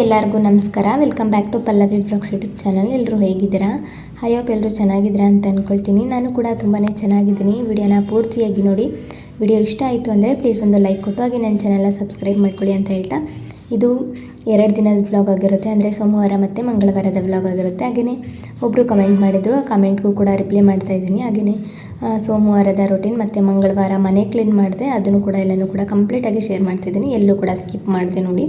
ಎಲ್ಲರಿಗೂ ನಮಸ್ಕಾರ. Welcome back to Pallavi vlogs YouTube channel ಎಲ್ಲರೂ ಹೇಗಿದ್ದೀರಾ? ಐ ಹೋಪ್ ಎಲ್ಲರೂ ಚೆನ್ನಾಗಿದ್ದೀರಾ ಅಂತ ಅಂದ್ಕೊಳ್ತೀನಿ ನಾನು ಕೂಡ ತುಂಬಾ ಚೆನ್ನಾಗಿದ್ದೀನಿ. ವಿಡಿಯೋನ ಪೂರ್ತಿಯಾಗಿ ನೋಡಿ. ವಿಡಿಯೋ ಇಷ್ಟ ಆಯಿತು ಅಂದರೆ ಪ್ಲೀಸ್ ಒಂದು ಲೈಕ್ ಕೊಟ್ಟು, ಹಾಗೆ ನನ್ನ ಚಾನಲ್ನ ಸಬ್ಸ್ಕ್ರೈಬ್ ಮಾಡ್ಕೊಳ್ಳಿ ಅಂತ ಹೇಳ್ತಾ ಇದು ಎರಡು ದಿನದ ವ್ಲಾಗ್ ಆಗಿರುತ್ತೆ, ಅಂದರೆ ಸೋಮವಾರ ಮತ್ತು ಮಂಗಳವಾರದ ವ್ಲಾಗ್ ಆಗಿರುತ್ತೆ. ಹಾಗೆಯೇ ಒಬ್ಬರು ಕಮೆಂಟ್ ಮಾಡಿದರು, ಆ ಕಮೆಂಟ್ಗೂ ಕೂಡ ರಿಪ್ಲೈ ಮಾಡ್ತಾ ಇದ್ದೀನಿ. ಹಾಗೆಯೇ ಸೋಮವಾರದ ರೊಟೀನ್ ಮತ್ತು ಮಂಗಳವಾರ ಮನೆ ಕ್ಲೀನ್ ಮಾಡಿದೆ, ಅದನ್ನು ಕೂಡ ಎಲ್ಲನೂ ಕೂಡ ಕಂಪ್ಲೀಟಾಗಿ ಶೇರ್ ಮಾಡ್ತಿದ್ದೀನಿ ಎಲ್ಲೂ ಕೂಡ ಸ್ಕಿಪ್ ಮಾಡಿದೆ ನೋಡಿ.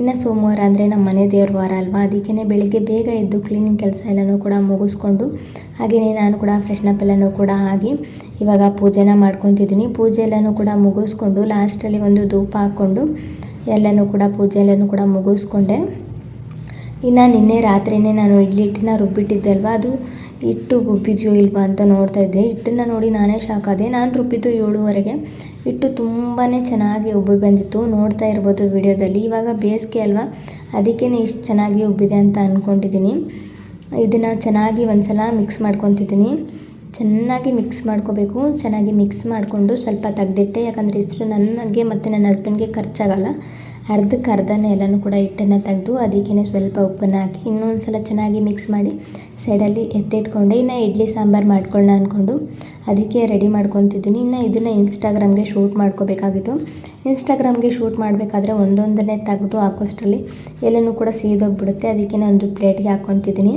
ಇನ್ನು ಸೋಮವಾರ ಅಂದರೆ ನಮ್ಮ ಮನೆ ದೇವ್ರ ವಾರ ಅಲ್ವಾ? ಅದಕ್ಕೇ ಬೆಳಿಗ್ಗೆ ಬೇಗ ಎದ್ದು ಕ್ಲೀನಿಂಗ್ ಕೆಲಸ ಎಲ್ಲನೂ ಕೂಡ ಮುಗಿಸ್ಕೊಂಡು ಹಾಗೆಯೇ ನಾನು ಕೂಡ ಫ್ರೆಶ್ನಪ್ ಎಲ್ಲನೂ ಕೂಡ ಆಗಿ ಇವಾಗ ಪೂಜೆನ ಮಾಡ್ಕೊತಿದ್ದೀನಿ. ಪೂಜೆ ಎಲ್ಲನೂ ಕೂಡ ಮುಗಿಸ್ಕೊಂಡು ಲಾಸ್ಟಲ್ಲಿ ಒಂದು ಧೂಪ ಹಾಕ್ಕೊಂಡು ಎಲ್ಲನೂ ಕೂಡ, ಪೂಜೆ ಎಲ್ಲನೂ ಕೂಡ ಮುಗಿಸ್ಕೊಂಡೆ. ಇನ್ನು ನಿನ್ನೆ ರಾತ್ರಿಯೇ ನಾನು ಇಡ್ಲಿ ಹಿಟ್ಟನ್ನ ರುಬ್ಬಿಟ್ಟಿದ್ದೆ ಅಲ್ವಾ ಅದು ಹಿಟ್ಟು ಗುಬ್ಬಿದೆಯೋ ಇಲ್ವಾ ಅಂತ ನೋಡ್ತಾ ಇದ್ದೆ. ಹಿಟ್ಟನ್ನು ನೋಡಿ ನಾನೇ ಶಾಕ್ ಆದೆ. ನಾನು ರುಬ್ಬಿದ್ದು ಏಳುವರೆಗೆ. ಹಿಟ್ಟು ತುಂಬಾ ಚೆನ್ನಾಗಿ ಉಬ್ಬಿ ಬಂದಿತ್ತು. ನೋಡ್ತಾ ಇರ್ಬೋದು ವಿಡಿಯೋದಲ್ಲಿ. ಇವಾಗ ಬೇಸಿಗೆ ಅಲ್ವಾ ಅದಕ್ಕೇ ಇಷ್ಟು ಚೆನ್ನಾಗಿ ಉಬ್ಬಿದೆ ಅಂತ ಅಂದ್ಕೊಂಡಿದ್ದೀನಿ ಇದನ್ನು ಚೆನ್ನಾಗಿ ಒಂದು ಸಲ ಮಿಕ್ಸ್ ಮಾಡ್ಕೊತಿದ್ದೀನಿ. ಚೆನ್ನಾಗಿ ಮಿಕ್ಸ್ ಮಾಡ್ಕೋಬೇಕು, ಚೆನ್ನಾಗಿ ಮಿಕ್ಸ್ ಮಾಡಿಕೊಂಡು ಸ್ವಲ್ಪ ತೆಗೆದಿಟ್ಟೆ, ಯಾಕಂದರೆ ಇಷ್ಟು ನನಗೆ ಮತ್ತು ನನ್ನ ಹಸ್ಬೆಂಡ್ಗೆ ಖರ್ಚಾಗಲ್ಲ. ಅರ್ಧಕ್ಕೆ ಅರ್ಧನೇ ಎಲ್ಲನೂ ಕೂಡ ಹಿಟ್ಟನ್ನು ತೆಗೆದು ಅದಕ್ಕೇ ಸ್ವಲ್ಪ ಉಪ್ಪನ್ನು ಹಾಕಿ ಇನ್ನೊಂದು ಸಲ ಚೆನ್ನಾಗಿ ಮಿಕ್ಸ್ ಮಾಡಿ. ಸೈಡಲ್ಲಿ ಎತ್ತಿಟ್ಕೊಂಡೆ, ಇನ್ನು ಇಡ್ಲಿ ಸಾಂಬಾರು ಮಾಡ್ಕೊಳ್ಳೋಣ ಅಂದ್ಕೊಂಡು ಅದಕ್ಕೆ ರೆಡಿ ಮಾಡ್ಕೊತಿದ್ದೀನಿ. ಇನ್ನು ಇದನ್ನು ಇನ್ಸ್ಟಾಗ್ರಾಮ್ಗೆ ಶೂಟ್ ಮಾಡ್ಕೋಬೇಕಾಗಿತ್ತು. ಇನ್ಸ್ಟಾಗ್ರಾಮ್ಗೆ ಶೂಟ್ ಮಾಡಬೇಕಾದ್ರೆ ಒಂದೊಂದನ್ನೇ ತೆಗೆದು ಹಾಕೋಷ್ಟರಲ್ಲಿ ಎಲ್ಲನೂ ಕೂಡ ಸೀದೋಗಿಬಿಡುತ್ತೆ. ಅದಕ್ಕೆ ಒಂದು ಪ್ಲೇಟ್ಗೆ ಹಾಕ್ಕೊತಿದ್ದೀನಿ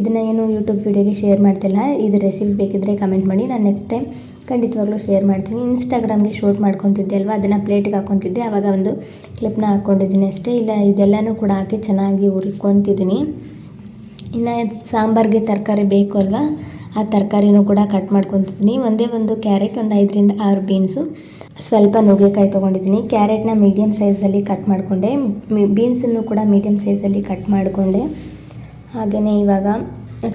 ಇದನ್ನು ಏನು ಯೂಟ್ಯೂಬ್ ವೀಡಿಯೋಗೆ ಶೇರ್ ಮಾಡ್ತಿಲ್ಲ. ಇದು ರೆಸಿಪಿ ಬೇಕಿದ್ದರೆ ಕಮೆಂಟ್ ಮಾಡಿ. ನಾನು ನೆಕ್ಸ್ಟ್ ಟೈಮ್ ಖಂಡಿತವಾಗ್ಲೂ ಶೇರ್ ಮಾಡ್ತೀನಿ. ಇನ್ಸ್ಟಾಗ್ರಾಮ್ಗೆ ಶೂಟ್ ಮಾಡ್ಕೊತಿದ್ದೆ ಅಲ್ವಾ? ಅದನ್ನು ಪ್ಲೇಟ್ಗೆ ಹಾಕ್ಕೊತಿದ್ದೆ ಆವಾಗ ಒಂದು ಕ್ಲಿಪ್ನ ಹಾಕ್ಕೊಂಡಿದ್ದೀನಿ ಅಷ್ಟೇ. ಇಲ್ಲ, ಇದೆಲ್ಲನೂ ಕೂಡ ಹಾಕಿ ಚೆನ್ನಾಗಿ ಹುರ್ಕೊತಿದ್ದೀನಿ. ಇನ್ನು ಸಾಂಬಾರಿಗೆ ತರಕಾರಿ ಬೇಕು ಅಲ್ವಾ? ಆ ತರಕಾರಿನೂ ಕೂಡ ಕಟ್ ಮಾಡ್ಕೊತಿದ್ದೀನಿ ಒಂದೇ ಒಂದು ಕ್ಯಾರೆಟ್ ಒಂದು ಐದರಿಂದ ಆರು ಬೀನ್ಸು. ಸ್ವಲ್ಪ ನುಗ್ಗೆಕಾಯಿ ತೊಗೊಂಡಿದ್ದೀನಿ ಕ್ಯಾರೆಟ್ನ ಮೀಡಿಯಮ್ ಸೈಜಲ್ಲಿ ಕಟ್ ಮಾಡಿಕೊಂಡೆ. ಬೀನ್ಸನ್ನು ಕೂಡ ಮೀಡಿಯಮ್ ಸೈಜಲ್ಲಿ ಕಟ್ ಮಾಡಿಕೊಂಡೆ. ಹಾಗೆಯೇ ಇವಾಗ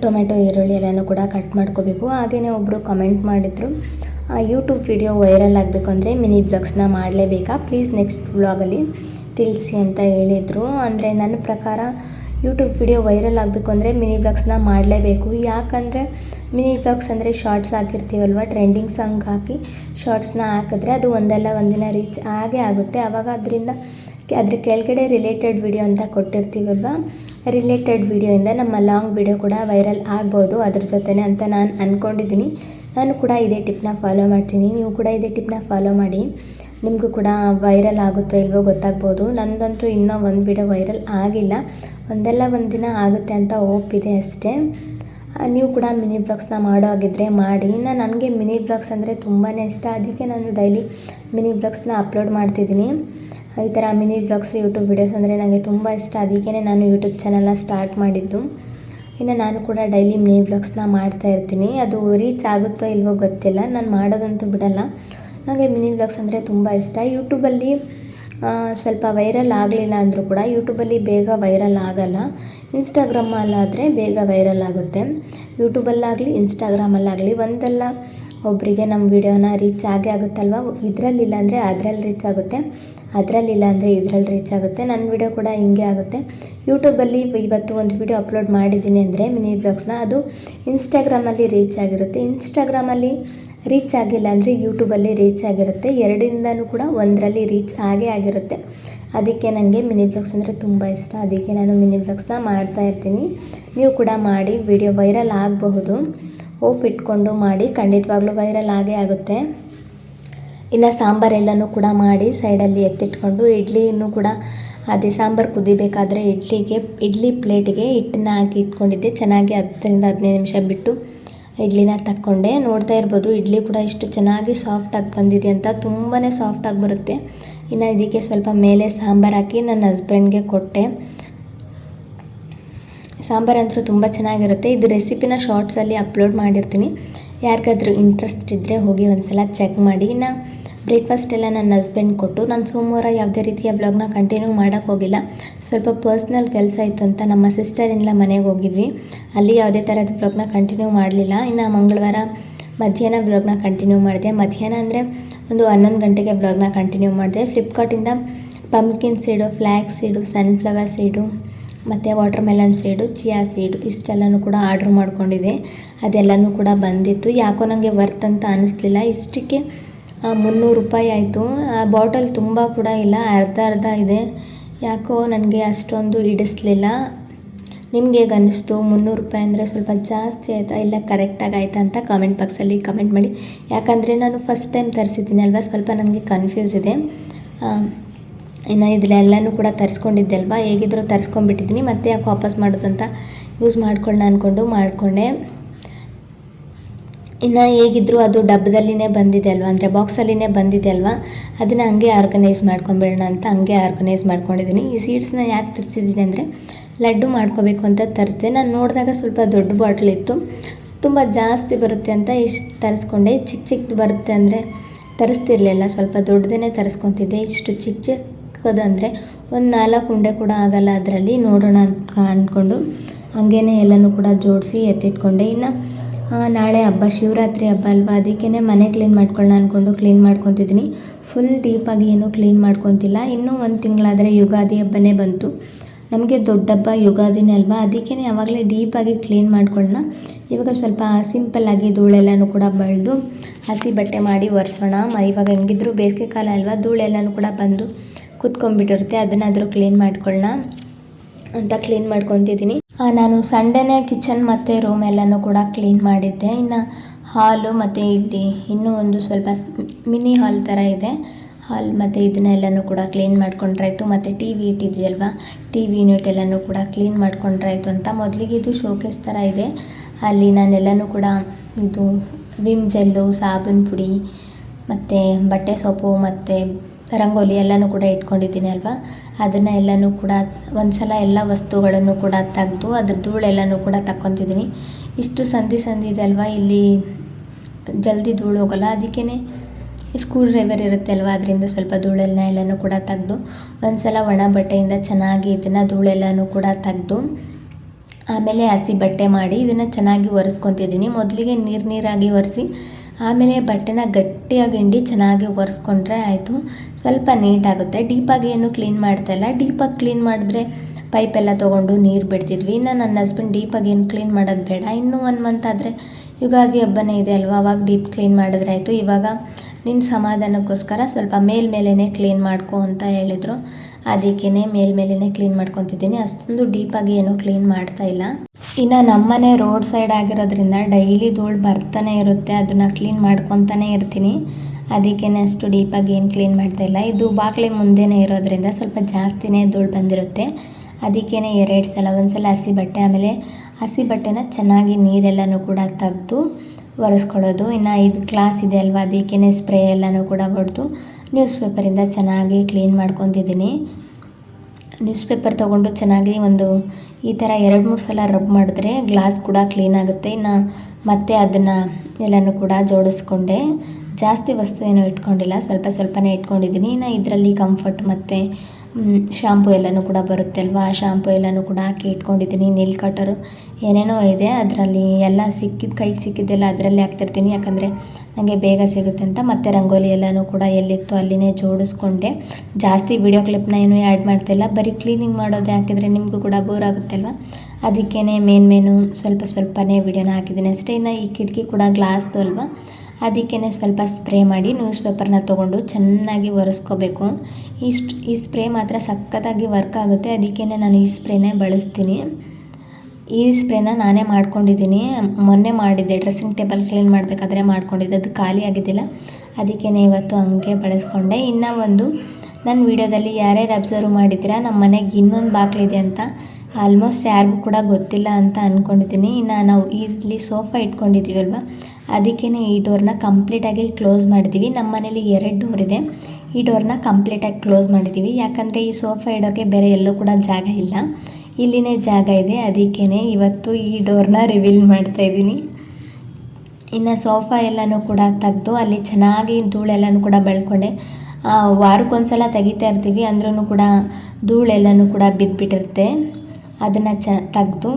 ಟೊಮೆಟೊ, ಈರುಳ್ಳಿ ಎಲ್ಲನೂ ಕೂಡ ಕಟ್ ಮಾಡ್ಕೋಬೇಕು. ಹಾಗೆಯೇ ಒಬ್ಬರು ಕಮೆಂಟ್ ಮಾಡಿದರು ಯೂಟ್ಯೂಬ್ ವಿಡಿಯೋ ವೈರಲ್ ಆಗಬೇಕು ಅಂದರೆ ಮಿನಿ ಬ್ಲಾಗ್ಸ್ನ ಮಾಡಲೇಬೇಕಾ? ಪ್ಲೀಸ್ ನೆಕ್ಸ್ಟ್ ಬ್ಲಾಗಲ್ಲಿ ತಿಳಿಸಿ ಅಂತ ಹೇಳಿದರು. ಅಂದರೆ ನನ್ನ ಪ್ರಕಾರ ಯೂಟ್ಯೂಬ್ ವಿಡಿಯೋ ವೈರಲ್ ಆಗಬೇಕು ಅಂದರೆ ಮಿನಿ ಬ್ಲಾಗ್ಸ್ನ ಮಾಡಲೇಬೇಕು. ಯಾಕಂದರೆ ಮಿನಿ ಬ್ಲಾಗ್ಸ್ ಅಂದರೆ ಶಾರ್ಟ್ಸ್ ಹಾಕಿರ್ತೀವಲ್ವ? ಟ್ರೆಂಡಿಂಗ್ ಸಾಂಗ್ ಹಾಕಿ ಶಾರ್ಟ್ಸ್ನ ಹಾಕಿದ್ರೆ ಅದು ಒಂದಲ್ಲ ಒಂದಿನ ರೀಚ್ ಆಗೇ ಆಗುತ್ತೆ. ಆವಾಗ ಅದರಿಂದ ಅದ್ರ ಕೆಳಗಡೆ ರಿಲೇಟೆಡ್ ವಿಡಿಯೋ ಅಂತ ಕೊಟ್ಟಿರ್ತೀವಲ್ವ? ರಿಲೇಟೆಡ್ ವಿಡಿಯೋಯಿಂದ ನಮ್ಮ ಲಾಂಗ್ ವಿಡಿಯೋ ಕೂಡ ವೈರಲ್ ಆಗ್ಬೋದು ಅದ್ರ ಜೊತೆನೆ ಅಂತ ನಾನು ಅಂದ್ಕೊಂಡಿದ್ದೀನಿ ನಾನು ಕೂಡ ಇದೇ ಟಿಪ್ನ ಫಾಲೋ ಮಾಡ್ತೀನಿ. ನೀವು ಕೂಡ ಇದೇ ಟಿಪ್ನ ಫಾಲೋ ಮಾಡಿ. ನಿಮಗೂ ಕೂಡ ವೈರಲ್ ಆಗುತ್ತೋ ಇಲ್ವೋ ಗೊತ್ತಾಗ್ಬೋದು. ನಂದಂತೂ ಇನ್ನೂ ಒಂದು ವಿಡಿಯೋ ವೈರಲ್ ಆಗಿಲ್ಲ. ಒಂದೆಲ್ಲ ಒಂದು ದಿನ ಆಗುತ್ತೆ ಅಂತ ಹೋಪ್ ಇದೆ ಅಷ್ಟೇ. ನೀವು ಕೂಡ ಮಿನಿ ಬ್ಲಾಗ್ಸ್ನ ಮಾಡೋ ಆಗಿದ್ದರೆ ಮಾಡಿ. ಇನ್ನು ನನಗೆ ಮಿನಿ ಬ್ಲಾಗ್ಸ್ ಅಂದರೆ ತುಂಬಾ ಇಷ್ಟ. ಅದಕ್ಕೆ ನಾನು ಡೈಲಿ ಮಿನಿ ಬ್ಲಾಗ್ಸ್ನ ಅಪ್ಲೋಡ್ ಮಾಡ್ತಿದ್ದೀನಿ. ಈ ಥರ ಮಿನಿ ಬ್ಲಾಗ್ಸ್ ಯೂಟ್ಯೂಬ್ ವಿಡಿಯೋಸ್ ಅಂದರೆ ನನಗೆ ತುಂಬ ಇಷ್ಟ. ಅದಕ್ಕೇ ನಾನು ಯೂಟ್ಯೂಬ್ ಚಾನಲ್ನ ಸ್ಟಾರ್ಟ್ ಮಾಡಿದ್ದು. ಇನ್ನು ನಾನು ಕೂಡ ಡೈಲಿ ಮಿನಿ ಬ್ಲಾಗ್ಸ್ನ ಮಾಡ್ತಾ ಇರ್ತೀನಿ. ಅದು ರೀಚ್ ಆಗುತ್ತೋ ಇಲ್ವೋ ಗೊತ್ತಿಲ್ಲ. ನಾನು ಮಾಡೋದಂತೂ ಬಿಡಲ್ಲ. ನನಗೆ ಮಿನಿ ವ್ಲಾಗ್ಸ್ ಅಂದರೆ ತುಂಬ ಇಷ್ಟ. ಯೂಟ್ಯೂಬಲ್ಲಿ ಸ್ವಲ್ಪ ವೈರಲ್ ಆಗಲಿಲ್ಲ ಅಂದರೂ ಕೂಡ ಯೂಟ್ಯೂಬಲ್ಲಿ ಬೇಗ ವೈರಲ್ ಆಗಲ್ಲ. ಇನ್ಸ್ಟಾಗ್ರಾಮಲ್ಲಾದರೆ ಬೇಗ ವೈರಲ್ ಆಗುತ್ತೆ. ಯೂಟ್ಯೂಬಲ್ಲಾಗಲಿ, ಇನ್ಸ್ಟಾಗ್ರಾಮಲ್ಲಾಗಲಿ ಒಂದಲ್ಲ ಒಬ್ಬರಿಗೆ ನಮ್ಮ ವಿಡಿಯೋನ ರೀಚ್ ಆಗೇ ಆಗುತ್ತಲ್ವ? ಇದರಲ್ಲಿಲ್ಲ ಅಂದರೆ ಅದರಲ್ಲಿ ರೀಚ್ ಆಗುತ್ತೆ. ಅದರಲ್ಲಿಲ್ಲ ಅಂದರೆ ಇದರಲ್ಲಿ ರೀಚ್ ಆಗುತ್ತೆ. ನನ್ನ ವಿಡಿಯೋ ಕೂಡ ಹಿಂಗೆ ಆಗುತ್ತೆ. ಯೂಟ್ಯೂಬಲ್ಲಿ ಇವತ್ತು ಒಂದು ವಿಡಿಯೋ ಅಪ್ಲೋಡ್ ಮಾಡಿದ್ದೀನಿ ಅಂದರೆ ಮಿನಿ ಬ್ಲಾಗ್ಸ್ನ ಅದು ಇನ್ಸ್ಟಾಗ್ರಾಮಲ್ಲಿ ರೀಚ್ ಆಗಿರುತ್ತೆ. ಇನ್ಸ್ಟಾಗ್ರಾಮಲ್ಲಿ ರೀಚ್ ಆಗಿಲ್ಲ ಅಂದರೆ ಯೂಟ್ಯೂಬಲ್ಲಿ ರೀಚ್ ಆಗಿರುತ್ತೆ. ಎರಡಿಂದನೂ ಕೂಡ ಒಂದರಲ್ಲಿ ರೀಚ್ ಆಗೇ ಆಗಿರುತ್ತೆ. ಅದಕ್ಕೆ ನನಗೆ ಮಿನಿ ಬ್ಲಾಗ್ಸ್ ಅಂದರೆ ತುಂಬ ಇಷ್ಟ. ಅದಕ್ಕೆ ನಾನು ಮಿನಿ ಬ್ಲಾಗ್ಸ್ನ ಮಾಡ್ತಾ ಇರ್ತೀನಿ. ನೀವು ಕೂಡ ಮಾಡಿ ವಿಡಿಯೋ ವೈರಲ್ ಆಗಬಹುದು. ಹೋಪ್ ಇಟ್ಕೊಂಡು ಮಾಡಿ, ಖಂಡಿತವಾಗ್ಲೂ ವೈರಲ್ ಆಗೇ ಆಗುತ್ತೆ. ಇನ್ನು ಸಾಂಬಾರೆಲ್ಲನೂ ಕೂಡ ಮಾಡಿ ಸೈಡಲ್ಲಿ ಎತ್ತಿಟ್ಕೊಂಡು ಇಡ್ಲಿನೂ ಕೂಡ, ಅದೇ ಸಾಂಬಾರು ಕುದಿಬೇಕಾದ್ರೆ ಇಡ್ಲಿಗೆ, ಇಡ್ಲಿ ಪ್ಲೇಟಿಗೆ ಹಿಟ್ಟನ್ನ ಹಾಕಿ ಇಟ್ಕೊಂಡಿದ್ದೆ. ಚೆನ್ನಾಗಿ ಹತ್ತರಿಂದ ಹದಿನೈದು ನಿಮಿಷ ಬಿಟ್ಟು ಇಡ್ಲಿನ ತಕ್ಕೊಂಡೆ. ನೋಡ್ತಾ ಇರ್ಬೋದು, ಇಡ್ಲಿ ಕೂಡ ಇಷ್ಟು ಚೆನ್ನಾಗಿ ಸಾಫ್ಟಾಗಿ ಬಂದಿದೆ ಅಂತ. ತುಂಬಾ ಸಾಫ್ಟಾಗಿ ಬರುತ್ತೆ. ಇನ್ನು ಇದಕ್ಕೆ ಸ್ವಲ್ಪ ಮೇಲೆ ಸಾಂಬಾರು ಹಾಕಿ ನನ್ನ ಹಸ್ಬೆಂಡ್ಗೆ ಕೊಟ್ಟೆ. ಸಾಂಬಾರಂತೂ ತುಂಬ ಚೆನ್ನಾಗಿರುತ್ತೆ. ಇದು ರೆಸಿಪಿನ ಶಾರ್ಟ್ಸಲ್ಲಿ ಅಪ್ಲೋಡ್ ಮಾಡಿರ್ತೀನಿ. ಯಾರಿಗಾದ್ರೂ ಇಂಟ್ರೆಸ್ಟ್ ಇದ್ದರೆ ಹೋಗಿ ಒಂದು ಸಲ ಚೆಕ್ ಮಾಡಿ. ಇನ್ನು ಬ್ರೇಕ್ಫಾಸ್ಟ್ ಎಲ್ಲ ನನ್ನ ಹಸ್ಬೆಂಡ್ ಕೊಟ್ಟು, ನಾನು ಸೋಮವಾರ ಯಾವುದೇ ರೀತಿಯ ಬ್ಲಾಗ್ನ ಕಂಟಿನ್ಯೂ ಮಾಡೋಕ್ಕೆ ಹೋಗಿಲ್ಲ. ಸ್ವಲ್ಪ ಪರ್ಸ್ನಲ್ ಕೆಲಸ ಇತ್ತು ಅಂತ ನಮ್ಮ ಸಿಸ್ಟರ್ ಸಿಸ್ಟರಿನ್ಲ ಮನೆಗೆ ಹೋಗಿದ್ವಿ. ಅಲ್ಲಿ ಯಾವುದೇ ಥರದ ಬ್ಲಾಗ್ನ ಕಂಟಿನ್ಯೂ ಮಾಡಲಿಲ್ಲ. ಇನ್ನು ಮಂಗಳವಾರ ಮಧ್ಯಾಹ್ನ ಬ್ಲಾಗ್ನ ಕಂಟಿನ್ಯೂ ಮಾಡಿದೆ. ಮಧ್ಯಾಹ್ನ ಅಂದರೆ ಒಂದು ಹನ್ನೊಂದು ಗಂಟೆಗೆ ಬ್ಲಾಗ್ನ ಕಂಟಿನ್ಯೂ ಮಾಡಿದೆ. ಫ್ಲಿಪ್ಕಾರ್ಟಿಂದ pumpkin seed flax seed sunflower seed ಮತ್ತು water melon seed chia seed ಇಷ್ಟೆಲ್ಲನೂ ಕೂಡ ಆರ್ಡ್ರ್ ಮಾಡ್ಕೊಂಡಿದ್ದೆ. ಅದೆಲ್ಲನೂ ಕೂಡ ಬಂದಿತ್ತು. ಯಾಕೋ ನನಗೆ ವರ್ತ್ ಅಂತ ಅನ್ನಿಸ್ಲಿಲ್ಲ ಇಷ್ಟಕ್ಕೆ ಮುನ್ನೂರು ರೂಪಾಯಿ ಆಯಿತು. ಆ ಬಾಟಲ್ ತುಂಬ ಕೂಡ ಇಲ್ಲ, ಅರ್ಧ ಅರ್ಧ ಇದೆ. ಯಾಕೋ ನನಗೆ ಅಷ್ಟೊಂದು ಹಿಡಿಸ್ಲಿಲ್ಲ. ನಿಮ್ಗೆ ಹೇಗೆ ಅನ್ನಿಸ್ತು ಮುನ್ನೂರು ರೂಪಾಯಿ ಅಂದರೆ ಸ್ವಲ್ಪ ಜಾಸ್ತಿ ಆಯಿತಾ? ಇಲ್ಲ ಕರೆಕ್ಟಾಗಿ ಆಯಿತಾ ಅಂತ ಕಾಮೆಂಟ್ ಬಾಕ್ಸಲ್ಲಿ ಕಮೆಂಟ್ ಮಾಡಿ. ಯಾಕಂದರೆ ನಾನು ಫಸ್ಟ್ ಟೈಮ್ ತರಿಸಿದ್ದೀನಿ ಅಲ್ವಾ? ಸ್ವಲ್ಪ ನನಗೆ ಕನ್ಫ್ಯೂಸ್ ಇದೆ. ಇನ್ನು ಎಲ್ಲನೂ ಕೂಡ ತರಿಸ್ಕೊಂಡಿದ್ದೆ ಅಲ್ವಾ? ಹೇಗಿದ್ರೂ ತರಿಸ್ಕೊಂಡ್ಬಿಟ್ಟಿದ್ದೀನಿ. ಮತ್ತೆ ಯಾಕೆ ವಾಪಸ್ ಮಾಡೋದಂತ ಯೂಸ್ ಮಾಡ್ಕೊಳ್ಳೋಣ ಅಂದ್ಕೊಂಡು ಮಾಡಿಕೊಂಡೆ. ಇನ್ನು ಹೇಗಿದ್ದರೂ ಅದು ಡಬ್ಬದಲ್ಲಿನೇ ಬಂದಿದೆ ಅಲ್ವಾ? ಅಂದರೆ ಬಾಕ್ಸಲ್ಲಿನೇ ಬಂದಿದೆ ಅಲ್ವಾ? ಅದನ್ನು ಹಂಗೆ ಆರ್ಗನೈಸ್ ಮಾಡ್ಕೊಂಬಿಡೋಣ ಅಂತ ಹಂಗೆ ಆರ್ಗನೈಸ್ ಮಾಡ್ಕೊಂಡಿದ್ದೀನಿ. ಈ ಸೀಡ್ಸ್ನ ಯಾಕೆ ತರಿಸಿದ್ದೀನಿ ಅಂದರೆ ಲಡ್ಡು ಮಾಡ್ಕೋಬೇಕು ಅಂತ ತರಿಸಿದೆ ನಾನು ನೋಡಿದಾಗ ಸ್ವಲ್ಪ ದೊಡ್ಡ ಬಾಟ್ಲ್ ಇತ್ತು. ತುಂಬ ಜಾಸ್ತಿ ಬರುತ್ತೆ ಅಂತ ಇಷ್ಟು ತರಿಸ್ಕೊಂಡೆ. ಚಿಕ್ಕ ಚಿಕ್ಕದು ಬರುತ್ತೆ ಅಂದರೆ ತರಿಸ್ತಿರ್ಲಿಲ್ಲ. ಸ್ವಲ್ಪ ದೊಡ್ಡದೇ ತರಿಸ್ಕೊತಿದ್ದೆ. ಇಷ್ಟು ಚಿಕ್ಕ ಚಿಕ್ಕದಂದರೆ ಒಂದು ನಾಲ್ಕು ಉಂಡೆ ಕೂಡ ಆಗಲ್ಲ ಅದರಲ್ಲಿ. ನೋಡೋಣ ಅಂತ ಅಂದ್ಕೊಂಡು ಹಂಗೇ ಎಲ್ಲನೂ ಕೂಡ ಜೋಡಿಸಿ ಎತ್ತಿಟ್ಕೊಂಡೆ. ಇನ್ನು ನಾಳೆ ಹಬ್ಬ. ಶಿವರಾತ್ರಿ ಹಬ್ಬ ಅಲ್ವಾ? ಅದಕ್ಕೇ ಮನೆ ಕ್ಲೀನ್ ಮಾಡ್ಕೊಳ್ಳೋಣ ಅಂದ್ಕೊಂಡು ಕ್ಲೀನ್ ಮಾಡ್ಕೊತಿದ್ದೀನಿ. ಫುಲ್ ಡೀಪಾಗಿ ಏನೂ ಕ್ಲೀನ್ ಮಾಡ್ಕೊತಿಲ್ಲ. ಇನ್ನೂ ಒಂದು ತಿಂಗಳಾದರೆ ಯುಗಾದಿ ಹಬ್ಬನೇ ಬಂತು. ನಮಗೆ ದೊಡ್ಡ ಹಬ್ಬ ಯುಗಾದಿನೇ ಅಲ್ವಾ? ಅದಕ್ಕೇ ಯಾವಾಗಲೇ ಡೀಪಾಗಿ ಕ್ಲೀನ್ ಮಾಡ್ಕೊಳ್ಳೋಣ ಇವಾಗ ಸ್ವಲ್ಪ ಸಿಂಪಲ್ಲಾಗಿ ಧೂಳೆಲ್ಲನೂ ಕೂಡ ಬಳಿದು ಹಸಿ ಬಟ್ಟೆ ಮಾಡಿ ಒರೆಸೋಣ. ಇವಾಗ ಹೆಂಗಿದ್ರು ಬೇಸಿಗೆ ಕಾಲ ಅಲ್ವಾ? ಧೂಳೆಲ್ಲನೂ ಕೂಡ ಬಂದು ಕುತ್ಕೊಂಡ್ಬಿಟ್ಟಿರುತ್ತೆ. ಅದನ್ನಾದರೂ ಕ್ಲೀನ್ ಮಾಡ್ಕೊಳ್ಳೋಣ ಅಂತ ಕ್ಲೀನ್ ಮಾಡ್ಕೊತಿದ್ದೀನಿ ನಾನು ಸಂಡೇನೇ ಕಿಚನ್ ಮತ್ತು ರೂಮ್ ಎಲ್ಲನೂ ಕೂಡ ಕ್ಲೀನ್ ಮಾಡಿದ್ದೆ. ಇನ್ನು ಹಾಲು ಮತ್ತು ಇಲ್ಲಿ ಇನ್ನೂ ಒಂದು ಸ್ವಲ್ಪ ಮಿನಿ ಹಾಲ್ ಥರ ಇದೆ. ಹಾಲ್ ಮತ್ತು ಇದನ್ನೆಲ್ಲನೂ ಕೂಡ ಕ್ಲೀನ್ ಮಾಡ್ಕೊಂಡ್ರಾಯ್ತು. ಮತ್ತು ಟಿ ವಿ ಇಟ್ಟಿದ್ವಿ ಅಲ್ವಾ? ಟಿ ವಿ ಯೂನಿಟ್ ಎಲ್ಲನೂ ಕೂಡ ಕ್ಲೀನ್ ಮಾಡ್ಕೊಂಡ್ರಾಯ್ತು ಅಂತ. ಮೊದಲಿಗೆ ಇದು ಶೋಕೇಸ್ ಥರ ಇದೆ. ಅಲ್ಲಿ ನಾನೆಲ್ಲನೂ ಕೂಡ ಇದು, ವಿಮ್ ಜೆಲ್ಲು, ಸಾಬೂನು ಪುಡಿ, ಮತ್ತು ಬಟ್ಟೆ ಸೋಪು ಮತ್ತು ರಂಗೋಲಿ ಎಲ್ಲನೂ ಕೂಡ ಇಟ್ಕೊಂಡಿದ್ದೀನಿ ಅಲ್ವಾ? ಅದನ್ನು ಎಲ್ಲನೂ ಕೂಡ ಒಂದು ಸಲ ಎಲ್ಲ ವಸ್ತುಗಳನ್ನು ಕೂಡ ತೆಗೆದು ಅದ್ರ ಧೂಳೆಲ್ಲನೂ ಕೂಡ ತಕ್ಕೊತಿದ್ದೀನಿ. ಇಷ್ಟು ಸಂಧಿ ಸಂಧಿ ಇದೆ ಅಲ್ವಾ? ಇಲ್ಲಿ ಜಲ್ದಿ ಧೂಳು ಹೋಗಲ್ಲ. ಅದಕ್ಕೇ ಸ್ಕ್ರೂ ಡ್ರೈವರ್ ಇರುತ್ತೆ ಅಲ್ವಾ? ಅದರಿಂದ ಸ್ವಲ್ಪ ಧೂಳೆಲ್ಲ ಎಲ್ಲನೂ ಕೂಡ ತೆಗೆದು ಒಂದು ಸಲ ಒಣ ಬಟ್ಟೆಯಿಂದ ಚೆನ್ನಾಗಿ ಇದನ್ನು ಧೂಳೆಲ್ಲನೂ ಕೂಡ ತೆಗೆದು ಆಮೇಲೆ ಹಸಿ ಬಟ್ಟೆ ಮಾಡಿ ಇದನ್ನು ಚೆನ್ನಾಗಿ ಒರೆಸ್ಕೊತಿದ್ದೀನಿ. ಮೊದಲಿಗೆ ನೀರು ನೀರಾಗಿ ಒರೆಸಿ ಆಮೇಲೆ ಬಟ್ಟೆನ ಗಟ್ಟಿಯಾಗಿ ಹಿಂಡಿ ಚೆನ್ನಾಗಿ ಒರೆಸ್ಕೊಂಡ್ರೆ ಆಯಿತು. ಸ್ವಲ್ಪ ನೀಟಾಗುತ್ತೆ ಡೀಪಾಗಿ ಏನು ಕ್ಲೀನ್ ಮಾಡ್ತಾಯಿಲ್ಲ ಡೀಪಾಗಿ ಕ್ಲೀನ್ ಮಾಡಿದ್ರೆ ಪೈಪೆಲ್ಲ ತೊಗೊಂಡು ನೀರು ಬಿಡ್ತಿದ್ವಿ. ಇನ್ನು ನನ್ನ ಹಸ್ಬೆಂಡ್ ಡೀಪಾಗಿ ಏನು ಕ್ಲೀನ್ ಮಾಡೋದು ಬೇಡ. ಇನ್ನೂ ಒನ್ ಮಂತ್ ಆದರೆ ಯುಗಾದಿ ಹಬ್ಬನೇ ಇದೆ ಅಲ್ವಾ? ಅವಾಗ ಡೀಪ್ ಕ್ಲೀನ್ ಮಾಡಿದ್ರೆ ಆಯಿತು. ಇವಾಗ ನಿನ್ನ ಸಮಾಧಾನಕ್ಕೋಸ್ಕರ ಸ್ವಲ್ಪ ಮೇಲ್ಮೇಲೇ ಕ್ಲೀನ್ ಮಾಡ್ಕೊ ಅಂತ ಹೇಳಿದರು. ಅದಕ್ಕೇ ಮೇಲ್ಮೇಲೆ ಕ್ಲೀನ್ ಮಾಡ್ಕೊತಿದ್ದೀನಿ. ಅಷ್ಟೊಂದು ಡೀಪಾಗಿ ಏನೂ ಕ್ಲೀನ್ ಮಾಡ್ತಾ ಇಲ್ಲ. ಇನ್ನು ನಮ್ಮನೆ ರೋಡ್ ಸೈಡ್ ಆಗಿರೋದ್ರಿಂದ ಡೈಲಿ ಧೂಳು ಬರ್ತಾನೆ ಇರುತ್ತೆ. ಅದನ್ನು ಕ್ಲೀನ್ ಮಾಡ್ಕೊತಾನೆ ಇರ್ತೀನಿ. ಅದಕ್ಕೇ ಅಷ್ಟು ಡೀಪಾಗಿ ಏನು ಕ್ಲೀನ್ ಮಾಡ್ತಾ ಇಲ್ಲ. ಇದು ಬಾಗ್ಲೆ ಮುಂದೆನೇ ಇರೋದ್ರಿಂದ ಸ್ವಲ್ಪ ಜಾಸ್ತಿನೇ ಧೂಳು ಬಂದಿರುತ್ತೆ. ಅದಕ್ಕೇ ಎರಡು ಸಲ ಒಂದು ಸಲ ಹಸಿ ಬಟ್ಟೆ, ಆಮೇಲೆ ಹಸಿ ಬಟ್ಟೆನ ಚೆನ್ನಾಗಿ ನೀರೆಲ್ಲನೂ ಕೂಡ ತೆಗೆದು ಒರೆಸ್ಕೊಳ್ಳೋದು. ಇನ್ನು ಇದು ಗ್ಲಾಸ್ ಇದೆ ಅಲ್ವಾ? ಅದಕ್ಕೇ ಸ್ಪ್ರೇ ಎಲ್ಲನೂ ಕೂಡ ಹೊಡೆದು ನ್ಯೂಸ್ ಪೇಪರಿಂದ ಚೆನ್ನಾಗಿ ಕ್ಲೀನ್ ಮಾಡ್ಕೊತಿದ್ದೀನಿ ನ್ಯೂಸ್ ಪೇಪರ್ ತೊಗೊಂಡು ಚೆನ್ನಾಗಿ ಒಂದು ಈ ಥರ ಎರಡು ಮೂರು ಸಲ ರಬ್ ಮಾಡಿದ್ರೆ ಗ್ಲಾಸ್ ಕೂಡ ಕ್ಲೀನ್ ಆಗುತ್ತೆ. ಇನ್ನು ಮತ್ತೆ ಅದನ್ನು ಎಲ್ಲನೂ ಕೂಡ ಜೋಡಿಸ್ಕೊಂಡೆ. ಜಾಸ್ತಿ ವಸ್ತು ಏನೂ ಇಟ್ಕೊಂಡಿಲ್ಲ. ಸ್ವಲ್ಪ ಸ್ವಲ್ಪನೇ ಇಟ್ಕೊಂಡಿದ್ದೀನಿ. ಇನ್ನು ಇದರಲ್ಲಿ ಕಂಫರ್ಟ್ ಮತ್ತು ಶಾಂಪು ಎಲ್ಲನೂ ಕೂಡ ಬರುತ್ತೆ ಅಲ್ವಾ ಆ ಶಾಂಪು ಎಲ್ಲನೂ ಕೂಡ ಹಾಕಿ ಇಟ್ಕೊಂಡಿದ್ದೀನಿ. ನೀಲ್ ಕಟರು ಏನೇನೋ ಇದೆ. ಅದರಲ್ಲಿ ಎಲ್ಲ ಸಿಕ್ಕಿದ, ಕೈಗೆ ಸಿಕ್ಕಿದ್ದೆಲ್ಲ ಅದರಲ್ಲೇ ಹಾಕ್ತಿರ್ತೀನಿ. ಯಾಕಂದರೆ ನನಗೆ ಬೇಗ ಸಿಗುತ್ತೆ ಅಂತ. ಮತ್ತು ರಂಗೋಲಿ ಎಲ್ಲನೂ ಕೂಡ ಎಲ್ಲಿತ್ತು ಅಲ್ಲಿನೇ ಜೋಡಿಸ್ಕೊಂಡೆ. ಜಾಸ್ತಿ ವಿಡಿಯೋ ಕ್ಲಿಪ್ನ ಏನು ಆ್ಯಡ್ ಮಾಡ್ತಿಲ್ಲ ಬರೀ ಕ್ಲೀನಿಂಗ್ ಮಾಡೋದು ಹಾಕಿದರೆ ನಿಮಗೂ ಕೂಡ ಬೋರ್ ಆಗುತ್ತಲ್ವ? ಅದಕ್ಕೇ ಮೇನ್ ಮೇನು ಸ್ವಲ್ಪ ಸ್ವಲ್ಪನೇ ವಿಡಿಯೋನ ಹಾಕಿದ್ದೀನಿ ಅಷ್ಟೇ. ಇನ್ನು ಈ ಕಿಟಕಿ ಕೂಡ ಗ್ಲಾಸ್ದು ಅಲ್ವಾ? ಅದಕ್ಕೇ ಸ್ವಲ್ಪ ಸ್ಪ್ರೇ ಮಾಡಿ ನ್ಯೂಸ್ ಪೇಪರ್ನ ತೊಗೊಂಡು ಚೆನ್ನಾಗಿ ಒರೆಸ್ಕೋಬೇಕು. ಈ ಈ ಸ್ಪ್ರೇ ಮಾತ್ರ ಸಖತ್ತಾಗಿ ವರ್ಕ್ ಆಗುತ್ತೆ. ಅದಕ್ಕೇ ನಾನು ಈ ಸ್ಪ್ರೇನೇ ಬಳಸ್ತೀನಿ. ಈ ಸ್ಪ್ರೇನ ನಾನೇ ಮಾಡ್ಕೊಂಡಿದ್ದೀನಿ. ಮೊನ್ನೆ ಮಾಡಿದ್ದೆ, ಡ್ರೆಸ್ಸಿಂಗ್ ಟೇಬಲ್ ಕ್ಲೀನ್ ಮಾಡಬೇಕಾದ್ರೆ ಮಾಡ್ಕೊಂಡಿದ್ದೆ. ಅದು ಖಾಲಿ ಆಗಿದ್ದಿಲ್ಲ. ಅದಕ್ಕೇ ಇವತ್ತು ಹಂಗೆ ಬಳಸ್ಕೊಂಡೆ. ಇನ್ನು ಒಂದು, ನನ್ನ ವೀಡಿಯೋದಲ್ಲಿ ಯಾರ್ಯಾರು ಅಬ್ಸರ್ವ್ ಮಾಡಿದ್ದೀರಾ? ನಮ್ಮ ಮನೆಗೆ ಇನ್ನೊಂದು ಬಾಗಿಲಿದೆ ಅಂತ. ಆಲ್ಮೋಸ್ಟ್ ಯಾರಿಗೂ ಕೂಡ ಗೊತ್ತಿಲ್ಲ ಅಂತ ಅಂದ್ಕೊಂಡಿದ್ದೀನಿ ಇನ್ನು ನಾವು ಇಲ್ಲಿ ಸೋಫಾ ಇಟ್ಕೊಂಡಿದ್ದೀವಲ್ವ? ಅದಕ್ಕೇ ಈ ಡೋರ್ನ ಕಂಪ್ಲೀಟಾಗಿ ಕ್ಲೋಸ್ ಮಾಡಿದ್ದೀವಿ. ನಮ್ಮ ಮನೇಲಿ ಎರಡು ಡೋರ್ ಇದೆ. ಈ ಡೋರ್ನ ಕಂಪ್ಲೀಟಾಗಿ ಕ್ಲೋಸ್ ಮಾಡಿದ್ದೀವಿ. ಯಾಕಂದರೆ ಈ ಸೋಫಾ ಇಡೋಕ್ಕೆ ಬೇರೆ ಎಲ್ಲೂ ಕೂಡ ಜಾಗ ಇಲ್ಲ. ಇಲ್ಲಿನೇ ಜಾಗ ಇದೆ. ಅದಕ್ಕೇ ಇವತ್ತು ಈ ಡೋರ್ನ ರಿವೀಲ್ ಮಾಡ್ತಾಯಿದ್ದೀನಿ ಇನ್ನು ಸೋಫಾ ಎಲ್ಲನೂ ಕೂಡ ತೆಗೆದು ಅಲ್ಲಿ ಚೆನ್ನಾಗಿ ಧೂಳೆಲ್ಲನೂ ಕೂಡ ಬಳ್ಕೊಂಡೆ. ವಾರಕ್ಕೊಂದ್ಸಲ ತೆಗಿತಾ ಇರ್ತೀವಿ. ಅಂದ್ರೂ ಕೂಡ ಧೂಳೆಲ್ಲನೂ ಕೂಡ ಬಿದ್ದುಬಿಟ್ಟಿರುತ್ತೆ ಅದನ್ನು ಚ, ತೆಗ್ದು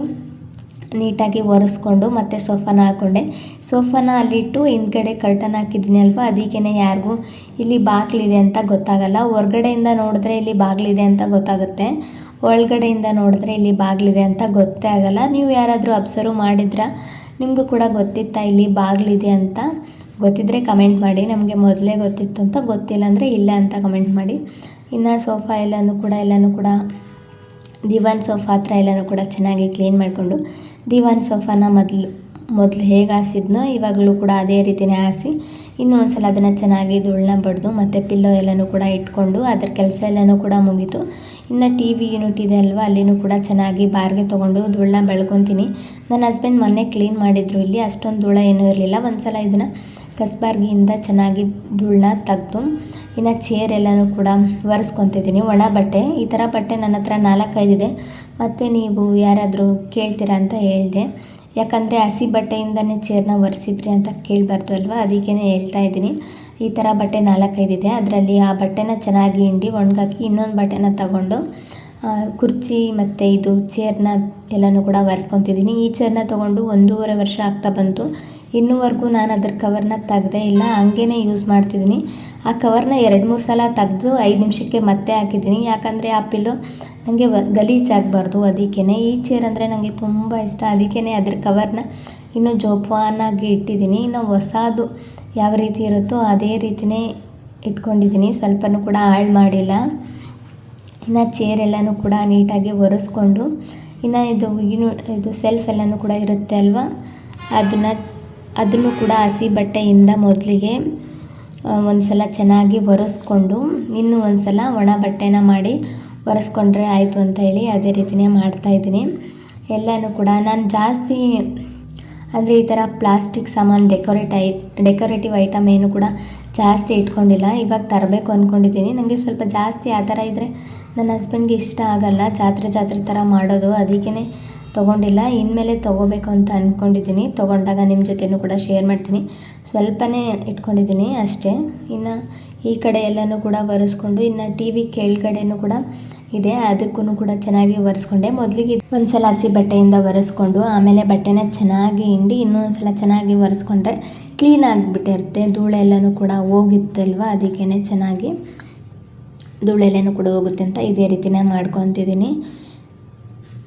ನೀಟಾಗಿ ಒರೆಸ್ಕೊಂಡು ಮತ್ತೆ ಸೋಫಾನ ಹಾಕ್ಕೊಂಡೆ ಸೋಫಾನ ಅಲ್ಲಿಟ್ಟು ಹಿಂದ್ಗಡೆ ಕರ್ಟನ್ ಹಾಕಿದ್ದೀನಿ ಅಲ್ವಾ? ಅದಕ್ಕೇ ಯಾರಿಗೂ ಇಲ್ಲಿ ಬಾಗಿಲಿದೆ ಅಂತ ಗೊತ್ತಾಗಲ್ಲ. ಹೊರಗಡೆಯಿಂದ ನೋಡಿದ್ರೆ ಇಲ್ಲಿ ಬಾಗಿಲಿದೆ ಅಂತ ಗೊತ್ತಾಗುತ್ತೆ. ಒಳಗಡೆಯಿಂದ ನೋಡಿದ್ರೆ ಇಲ್ಲಿ ಬಾಗಿಲಿದೆ ಅಂತ ಗೊತ್ತೇ ಆಗಲ್ಲ. ನೀವು ಯಾರಾದರೂ ಅಬ್ಸರ್ವ್ ಮಾಡಿದ್ರಾ? ನಿಮಗೂ ಕೂಡ ಗೊತ್ತಿತ್ತಾ ಇಲ್ಲಿ ಬಾಗಿಲಿದೆ ಅಂತ? ಗೊತ್ತಿದ್ದರೆ ಕಮೆಂಟ್ ಮಾಡಿ. ನಮಗೆ ಮೊದಲೇ ಗೊತ್ತಿತ್ತು ಅಂತ. ಗೊತ್ತಿಲ್ಲ ಅಂದರೆ ಇಲ್ಲ ಅಂತ ಕಮೆಂಟ್ ಮಾಡಿ. ಇನ್ನು ಸೋಫಾ ಎಲ್ಲನೂ ಕೂಡ ಎಲ್ಲನೂ ಕೂಡ ದಿವಾನ್ ಸೋಫಾ ಹತ್ರ ಎಲ್ಲನೂ ಕೂಡ ಚೆನ್ನಾಗಿ ಕ್ಲೀನ್ ಮಾಡಿಕೊಂಡು ದಿವಾನ್ ಸೋಫಾನ ಮೊದಲು ಮೊದಲು ಹೇಗೆ ಹಾಸಿದ್ನೋ ಇವಾಗಲೂ ಕೂಡ ಅದೇ ರೀತಿಯೇ ಹಾಸಿ, ಇನ್ನೂ ಒಂದು ಸಲ ಅದನ್ನು ಚೆನ್ನಾಗಿ ಧೂಳನ್ನ ಬಡಿದು ಮತ್ತು ಪಿಲ್ಲೋ ಎಲ್ಲನೂ ಕೂಡ ಇಟ್ಕೊಂಡು ಅದ್ರ ಕೆಲಸ ಎಲ್ಲನೂ ಕೂಡ ಮುಗೀತು. ಇನ್ನು ಟಿ ವಿ ಯೂನಿಟ್ ಇದೆ ಅಲ್ವಾ, ಅಲ್ಲಿನೂ ಕೂಡ ಚೆನ್ನಾಗಿ ಬಾರ್ಗೆ ತೊಗೊಂಡು ಧೂಳನ್ನ ಬೆಳ್ಕೊತೀನಿ. ನನ್ನ ಹಸ್ಬೆಂಡ್ ಮೊನ್ನೆ ಕ್ಲೀನ್ ಮಾಡಿದ್ರು, ಇಲ್ಲಿ ಅಷ್ಟೊಂದು ಧೂಳ ಏನೂ ಇರಲಿಲ್ಲ. ಒಂದು ಸಲ ಇದನ್ನು ಕಸ್ಬಾರ್ಗಿಯಿಂದ ಚೆನ್ನಾಗಿ ಧೂಳನ್ನ ತೆಗ್ದು, ಇನ್ನು ಚೇರ್ ಎಲ್ಲನೂ ಕೂಡ ಒರೆಸ್ಕೊತಿದ್ದೀನಿ. ಒಣ ಬಟ್ಟೆ, ಈ ಥರ ಬಟ್ಟೆ ನನ್ನ ಹತ್ರ ನಾಲ್ಕೈದಿದೆ ಮತ್ತು ನೀವು ಯಾರಾದರೂ ಕೇಳ್ತೀರಾ ಅಂತ ಹೇಳಿದೆ. ಯಾಕಂದರೆ ಹಸಿ ಬಟ್ಟೆಯಿಂದನೇ ಚೇರ್ನ ಒರೆಸಿದ್ರಿ ಅಂತ ಕೇಳಬಾರ್ದು ಅಲ್ವಾ? ಅದಕ್ಕೇ ಹೇಳ್ತಾ ಇದ್ದೀನಿ. ಈ ಥರ ಬಟ್ಟೆ ನಾಲ್ಕೈದಿದೆ ಅದರಲ್ಲಿ ಆ ಬಟ್ಟೆನ ಚೆನ್ನಾಗಿ ಹಿಂಡಿ ಒಣಗಾಕಿ ಇನ್ನೊಂದು ಬಟ್ಟೆನ ತಗೊಂಡು ಕುರ್ಚಿ ಮತ್ತು ಇದು ಚೇರ್ನ ಎಲ್ಲನೂ ಕೂಡ ಒರೆಸ್ಕೊತಿದ್ದೀನಿ. ಈ ಚೇರ್ನ ತೊಗೊಂಡು ಒಂದೂವರೆ ವರ್ಷ ಆಗ್ತಾ ಬಂತು. ಇನ್ನೂವರೆಗೂ ನಾನು ಅದ್ರ ಕವರ್ನ ತೆಗ್ದೇ ಇಲ್ಲ ಹಂಗೇ ಯೂಸ್ ಮಾಡ್ತಿದ್ದೀನಿ. ಆ ಕವರ್ನ ಎರಡು ಮೂರು ಸಲ ತೆಗೆದು ಐದು ನಿಮಿಷಕ್ಕೆ ಮತ್ತೆ ಹಾಕಿದ್ದೀನಿ. ಯಾಕಂದರೆ ಆ ಪಿಲ್ಲೋ ನನಗೆ ಗಲೀಜಾಗಬಾರ್ದು ಅದಕ್ಕೇ ಈ ಚೇರ್ ಅಂದರೆ ನನಗೆ ತುಂಬ ಇಷ್ಟ. ಅದಕ್ಕೇ ಅದ್ರ ಕವರ್ನ ಇನ್ನೂ ಜೋಪಾನಾಗಿ ಇಟ್ಟಿದ್ದೀನಿ. ಇನ್ನು ಹೊಸದು ಯಾವ ರೀತಿ ಇರುತ್ತೋ ಅದೇ ರೀತಿಯೇ ಇಟ್ಕೊಂಡಿದ್ದೀನಿ. ಸ್ವಲ್ಪನೂ ಕೂಡ ಹಾಳು ಮಾಡಿಲ್ಲ. ಇನ್ನು ಚೇರ್ ಎಲ್ಲನೂ ಕೂಡ ನೀಟಾಗಿ ಒರೆಸ್ಕೊಂಡು, ಇನ್ನು ಇದು ಇನ್ನು ಇದು ಸೆಲ್ಫ್ ಎಲ್ಲನೂ ಕೂಡ ಇರುತ್ತೆ ಅಲ್ವಾ? ಅದನ್ನು ಅದನ್ನು ಕೂಡ ಹಸಿ ಬಟ್ಟೆಯಿಂದ ಮೊದಲಿಗೆ ಒಂದು ಸಲ ಚೆನ್ನಾಗಿ ಒರೆಸ್ಕೊಂಡು, ಇನ್ನು ಒಂದು ಸಲ ಒಣ ಬಟ್ಟೆನ ಮಾಡಿ ಒರೆಸ್ಕೊಂಡ್ರೆ ಆಯಿತು ಅಂತ ಹೇಳಿ ಅದೇ ರೀತಿಯೇ ಮಾಡ್ತಾಯಿದ್ದೀನಿ ಎಲ್ಲನೂ ಕೂಡ ನಾನು ಜಾಸ್ತಿ, ಅಂದರೆ ಈ ಥರ ಪ್ಲಾಸ್ಟಿಕ್ ಸಾಮಾನು ಡೆಕೋರೇಟ್ ಐ, ಡೆಕೋರೇಟಿವ್ ಐಟಮ್ ಏನು ಕೂಡ ಜಾಸ್ತಿ ಇಟ್ಕೊಂಡಿಲ್ಲ. ಇವಾಗ ತರಬೇಕು ಅಂದ್ಕೊಂಡಿದ್ದೀನಿ ನನಗೆ ಸ್ವಲ್ಪ ಜಾಸ್ತಿ ಆ ಥರ ಇದ್ದರೆ ನನ್ನ ಹಸ್ಬೆಂಡ್ಗೆ ಇಷ್ಟ ಆಗಲ್ಲ. ಜಾತ್ರೆ ಜಾತ್ರೆ ಥರ ಮಾಡೋದು ಅದಕ್ಕೇ ತೊಗೊಂಡಿಲ್ಲ. ಇನ್ಮೇಲೆ ತೊಗೋಬೇಕು ಅಂತ ಅಂದ್ಕೊಂಡಿದ್ದೀನಿ ತೊಗೊಂಡಾಗ ನಿಮ್ಮ ಜೊತೆನೂ ಕೂಡ ಶೇರ್ ಮಾಡ್ತೀನಿ. ಸ್ವಲ್ಪನೇ ಇಟ್ಕೊಂಡಿದ್ದೀನಿ ಅಷ್ಟೇ. ಇನ್ನು ಈ ಕಡೆ ಎಲ್ಲನೂ ಕೂಡ ಒರೆಸ್ಕೊಂಡು, ಇನ್ನು ಟಿ ವಿ ಕೆಳಗಡೆನೂ ಕೂಡ ಇದೆ. ಅದಕ್ಕೂ ಕೂಡ ಚೆನ್ನಾಗಿ ಒರೆಸ್ಕೊಂಡೆ. ಮೊದಲಿಗೆ ಒಂದು ಸಲ ಹಸಿ ಬಟ್ಟೆಯಿಂದ ಒರೆಸ್ಕೊಂಡು, ಆಮೇಲೆ ಬಟ್ಟೆನ ಚೆನ್ನಾಗಿ ಹಿಂಡಿ ಇನ್ನೊಂದು ಸಲ ಚೆನ್ನಾಗಿ ಒರೆಸ್ಕೊಂಡ್ರೆ ಕ್ಲೀನ್ ಆಗಿಬಿಟ್ಟಿರುತ್ತೆ. ಧೂಳೆಲ್ಲನೂ ಕೂಡ ಹೋಗಿತ್ತಲ್ವ? ಅದಕ್ಕೇ ಚೆನ್ನಾಗಿ ಧೂಳೆಲ್ಲನೂ ಕೂಡ ಹೋಗುತ್ತೆ ಅಂತ ಇದೇ ರೀತಿನೇ ಮಾಡ್ಕೊತಿದ್ದೀನಿ.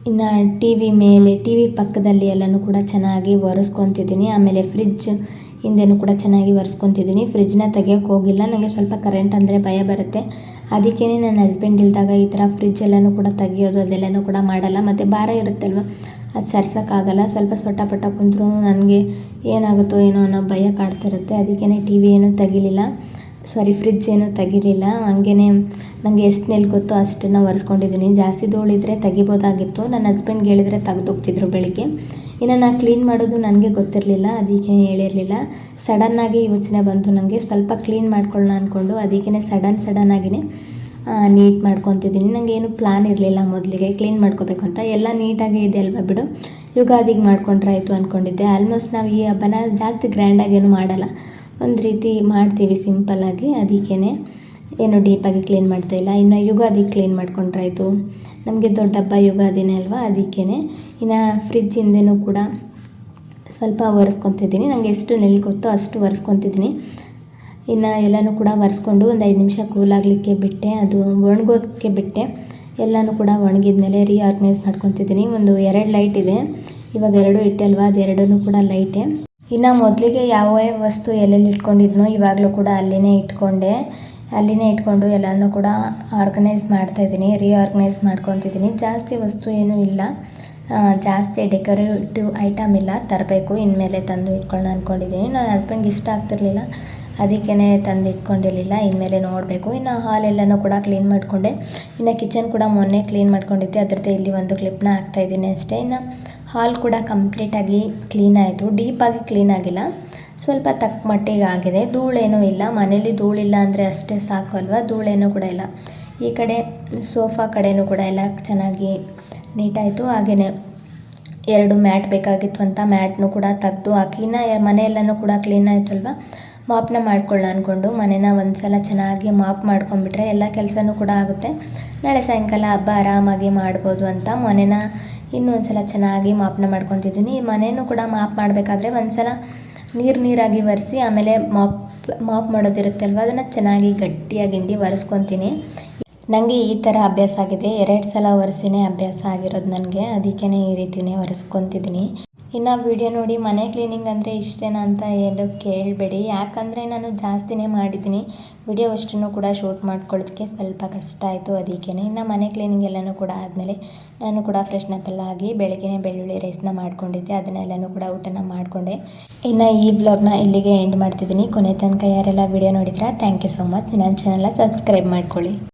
ಇನ್ನು ಟಿ ವಿ ಮೇಲೆ ಟಿ ವಿ ಪಕ್ಕದಲ್ಲಿ ಎಲ್ಲನೂ ಕೂಡ ಚೆನ್ನಾಗಿ ಒರೆಸ್ಕೊತಿದ್ದೀನಿ. ಆಮೇಲೆ ಫ್ರಿಜ್ ಹಿಂದೆನೂ ಕೂಡ ಚೆನ್ನಾಗಿ ಒರೆಸ್ಕೊಂತಿದ್ದೀನಿ. ಫ್ರಿಜ್ನ ತೆಗಿಯೋಕ್ಕೆ ಹೋಗಿಲ್ಲ. ನನಗೆ ಸ್ವಲ್ಪ ಕರೆಂಟ್ ಅಂದರೆ ಭಯ ಬರುತ್ತೆ. ಅದಕ್ಕೇ ನನ್ನ ಹಸ್ಬೆಂಡ್ ಇಲ್ದಾಗ ಈ ಥರ ಫ್ರಿಜ್ ಎಲ್ಲನೂ ಕೂಡ ತೆಗಿಯೋದು ಅದೆಲ್ಲನೂ ಕೂಡ ಮಾಡಲ್ಲ. ಮತ್ತು ಭಾರ ಇರುತ್ತಲ್ವ? ಅದು ಸರ್ಸೋಕ್ಕಾಗಲ್ಲ. ಸ್ವಲ್ಪ ಸೊಟ್ಟ ಪಟ್ಟ ಕುಂತ್ರೂ ನನಗೆ ಏನಾಗುತ್ತೋ ಏನೋ ಅನ್ನೋ ಭಯ ಕಾಡ್ತಿರುತ್ತೆ. ಅದಕ್ಕೇ ಟಿ ವಿ ಏನೂ ತೆಗಿಲಿಲ್ಲ. ಸಾರಿ ಫ್ರಿಜ್ ಏನೂ ತೆಗಿಲಿಲ್ಲ. ಹಂಗೇ ನನಗೆ ಎಷ್ಟು ನಿಲ್ಗುತ್ತೋ ಅಷ್ಟನ್ನು ಒರೆಸ್ಕೊಂಡಿದ್ದೀನಿ ಜಾಸ್ತಿ ಧೂಳಿದ್ರೆ ತೆಗಿಬೋದಾಗಿತ್ತು. ನನ್ನ ಹಸ್ಬೆಂಡ್ಗೆ ಹೇಳಿದ್ರೆ ತೆಗ್ದೋಗ್ತಿದ್ರು ಬೆಳಿಗ್ಗೆ. ಇನ್ನು ನಾನು ಕ್ಲೀನ್ ಮಾಡೋದು ನನಗೆ ಗೊತ್ತಿರಲಿಲ್ಲ. ಅದಕ್ಕೆ ಹೇಳಿರಲಿಲ್ಲ. ಸಡನ್ನಾಗಿ ಯೋಚನೆ ಬಂತು ನನಗೆ ಸ್ವಲ್ಪ ಕ್ಲೀನ್ ಮಾಡ್ಕೊಳ್ಳೋಣ ಅಂದ್ಕೊಂಡು ಅದಕ್ಕೇ ಸಡನ್ ಸಡನ್ನಾಗಿಯೇ ನೀಟ್ ಮಾಡ್ಕೊತಿದ್ದೀನಿ ನನಗೆ ಏನು ಪ್ಲಾನ್ ಇರಲಿಲ್ಲ ಮೊದಲಿಗೆ. ಕ್ಲೀನ್ ಮಾಡ್ಕೋಬೇಕು ಅಂತ. ಎಲ್ಲ ನೀಟಾಗಿ ಇದೆ ಅಲ್ವಾ ಬಿಡು. ಯುಗಾದಿಗೆ ಮಾಡ್ಕೊಂಡ್ರೆ ಆಯಿತು ಅಂದ್ಕೊಂಡಿದ್ದೆ ಆಲ್ಮೋಸ್ಟ್ ನಾವು ಈ ಹಬ್ಬನ ಜಾಸ್ತಿ ಗ್ರ್ಯಾಂಡಾಗೇನು ಮಾಡಲ್ಲ. ಒಂದು ರೀತಿ ಮಾಡ್ತೀವಿ ಸಿಂಪಲ್ಲಾಗಿ ಅದಕ್ಕೇ ಏನು ಡೀಪಾಗಿ ಕ್ಲೀನ್ ಮಾಡ್ತಾ ಇಲ್ಲ. ಇನ್ನು ಯುಗಾದಿ ಕ್ಲೀನ್ ಮಾಡ್ಕೊಂಡ್ರಾಯಿತು. ನಮಗೆ ದೊಡ್ಡ ಹಬ್ಬ ಯುಗಾದಿನೇ ಅಲ್ವಾ? ಅದಕ್ಕೇ ಇನ್ನು ಫ್ರಿಜ್ ಹಿಂದೆನೂ ಕೂಡ ಸ್ವಲ್ಪ ಒರೆಸ್ಕೊತಿದ್ದೀನಿ. ನನಗೆ ಎಷ್ಟು ನಿಲ್ಗುತ್ತೋ ಅಷ್ಟು ಒರೆಸ್ಕೊತಿದ್ದೀನಿ. ಇನ್ನು ಎಲ್ಲನೂ ಕೂಡ ಒರೆಸ್ಕೊಂಡು ಒಂದು ಐದು ನಿಮಿಷ ಕೂಲಾಗಲಿಕ್ಕೆ ಬಿಟ್ಟೆ. ಅದು ಒಣಗೋದಕ್ಕೆ ಬಿಟ್ಟೆ. ಎಲ್ಲನೂ ಕೂಡ ಒಣಗಿದ ಮೇಲೆ ರೀಆರ್ಗನೈಸ್ ಮಾಡ್ಕೊತಿದ್ದೀನಿ. ಒಂದು ಎರಡು ಲೈಟ್ ಇದೆ. ಇವಾಗ ಎರಡು ಇಟ್ಟೆ ಅಲ್ವಾ? ಅದು ಕೂಡ ಲೈಟೇ ಇನ್ನು ಮೊದಲಿಗೆ ಯಾವ ವಸ್ತು ಎಲ್ಲೆಲ್ಲಿ ಇಟ್ಕೊಂಡಿದ್ನೋ ಇವಾಗಲೂ ಕೂಡ ಅಲ್ಲಿನೇ ಇಟ್ಕೊಂಡೆ. ಅಲ್ಲಿನೇ ಇಟ್ಕೊಂಡು ಎಲ್ಲನೂ ಕೂಡ ಆರ್ಗನೈಸ್ ಮಾಡ್ತಾಯಿದ್ದೀನಿ ರೀಆರ್ಗನೈಸ್ ಮಾಡ್ಕೊತಿದ್ದೀನಿ. ಜಾಸ್ತಿ ವಸ್ತು ಏನೂ ಇಲ್ಲ. ಜಾಸ್ತಿ ಡೆಕೋರೇಟಿವ್ ಐಟಮ್ ಇಲ್ಲ. ತರಬೇಕು, ಇನ್ಮೇಲೆ ತಂದು ಇಟ್ಕೊಳ್ಳೋಣ ಅಂದ್ಕೊಂಡಿದ್ದೀನಿ ನನ್ನ ಹಸ್ಬೆಂಡ್ಗೆ ಇಷ್ಟ ಆಗ್ತಿರ್ಲಿಲ್ಲ. ಅದಕ್ಕೇ ತಂದು ಇಟ್ಕೊಂಡಿರಲಿಲ್ಲ ಇನ್ಮೇಲೆ ನೋಡಬೇಕು. ಇನ್ನು ಹಾಲ್ ಎಲ್ಲನೂ ಕೂಡ ಕ್ಲೀನ್ ಮಾಡಿಕೊಂಡೆ. ಇನ್ನು ಕಿಚನ್ ಕೂಡ ಮೊನ್ನೆ ಕ್ಲೀನ್ ಮಾಡ್ಕೊಂಡಿದ್ದೆ. ಅದರದ್ದು ಇಲ್ಲಿ ಒಂದು ಕ್ಲಿಪ್ನ ಹಾಕ್ತಾಯಿದ್ದೀನಿ ಅಷ್ಟೇ. ಇನ್ನು ಹಾಲ್ ಕೂಡ ಕಂಪ್ಲೀಟಾಗಿ ಕ್ಲೀನ್ ಆಯಿತು. ಡೀಪಾಗಿ ಕ್ಲೀನ್ ಆಗಿಲ್ಲ. ಸ್ವಲ್ಪ ತಕ್ಕ ಮಟ್ಟಿಗೆ ಆಗಿದೆ. ಧೂಳೇನೂ ಇಲ್ಲ. ಮನೇಲಿ ಧೂಳಿಲ್ಲ ಅಂದರೆ ಅಷ್ಟೇ ಸಾಕು ಅಲ್ವಾ? ಧೂಳೇನೂ ಕೂಡ ಇಲ್ಲ. ಈ ಕಡೆ ಸೋಫಾ ಕಡೆಯೂ ಕೂಡ ಎಲ್ಲ ಚೆನ್ನಾಗಿ ನೀಟಾಯಿತು. ಹಾಗೆಯೇ ಎರಡು ಮ್ಯಾಟ್ ಬೇಕಾಗಿತ್ತು ಅಂತ ಮ್ಯಾಟ್ನು ಕೂಡ ತೆಗೆದು ಹಾಕಿ. ಇನ್ನು ಮನೆಯೆಲ್ಲನೂ ಕೂಡ ಕ್ಲೀನ್ ಆಯಿತು ಅಲ್ವಾ ಮಾಪ್ನ ಮಾಡ್ಕೊಳ್ಳೋಣ ಅಂದ್ಕೊಂಡು ಮನೇನ ಒಂದು ಸಲ ಚೆನ್ನಾಗಿ ಮಾಪ್ ಮಾಡ್ಕೊಂಬಿಟ್ರೆ ಎಲ್ಲ ಕೆಲಸನೂ ಕೂಡ ಆಗುತ್ತೆ. ನಾಳೆ ಸಾಯಂಕಾಲ ಹಬ್ಬ ಆರಾಮಾಗಿ ಮಾಡ್ಬೋದು ಅಂತ ಮನೇನ ಇನ್ನೊಂದು ಸಲ ಚೆನ್ನಾಗಿ ಮಾಪನ ಮಾಡ್ಕೊತಿದ್ದೀನಿ. ಮನೇನೂ ಕೂಡ ಮಾಪ್ ಮಾಡಬೇಕಾದ್ರೆ ಒಂದು ಸಲ ನೀರು ನೀರಾಗಿ ಒರೆಸಿ ಆಮೇಲೆ ಮಾಪ್ ಮಾಪ್ ಮಾಡೋದಿರುತ್ತೆ ಅಲ್ವ ಅದನ್ನು ಚೆನ್ನಾಗಿ ಗಟ್ಟಿಯಾಗಿ ಹಿಂಡಿ ಒರೆಸ್ಕೊತೀನಿ. ನನಗೆ ಈ ಥರ ಅಭ್ಯಾಸ ಆಗಿದೆ. ಎರಡು ಸಲ ಒರೆಸಿನೇ ಅಭ್ಯಾಸ ಆಗಿರೋದು ನನಗೆ. ಅದಕ್ಕೇ ಈ ರೀತಿಯೇ ಒರೆಸ್ಕೊತಿದ್ದೀನಿ. ಇನ್ನು ವಿಡಿಯೋ ನೋಡಿ ಮನೆ ಕ್ಲೀನಿಂಗ್ ಅಂದರೆ ಇಷ್ಟೇನಾ ಅಂತ ಎಲ್ಲೂ ಕೇಳಬೇಡಿ. ಯಾಕಂದರೆ ನಾನು ಜಾಸ್ತಿನೇ ಮಾಡಿದ್ದೀನಿ. ವಿಡಿಯೋ ಅಷ್ಟನ್ನು ಕೂಡ ಶೂಟ್ ಮಾಡ್ಕೊಳ್ಳೋದಕ್ಕೆ ಸ್ವಲ್ಪ ಕಷ್ಟ ಆಯಿತು ಅದಕ್ಕೇ ಇನ್ನು ಮನೆ ಕ್ಲೀನಿಂಗ್ ಎಲ್ಲನೂ ಕೂಡ ಆದಮೇಲೆ ನಾನು ಕೂಡ ಫ್ರೆಶ್ನಪ್ ಎಲ್ಲ ಆಗಿ ಬೆಳಗ್ಗೆ ಬೆಳ್ಳುಳ್ಳಿ ರೈಸ್ನ ಮಾಡ್ಕೊಂಡಿದ್ದೆ. ಅದನ್ನೆಲ್ಲನೂ ಕೂಡ ಊಟನ ಮಾಡಿಕೊಂಡೆ. ಇನ್ನು ಈ ಬ್ಲಾಗ್ನ ಇಲ್ಲಿಗೆ ಎಂಡ್ ಮಾಡ್ತಿದ್ದೀನಿ. ಕೊನೆ ತನಕ ಯಾರೆಲ್ಲ ವಿಡಿಯೋ ನೋಡಿದ್ರಾ ಥ್ಯಾಂಕ್ ಯು ಸೊ ಮಚ್ ನನ್ನ ಚಾನಲ್ನ ಸಬ್ಸ್ಕ್ರೈಬ್ ಮಾಡ್ಕೊಳ್ಳಿ.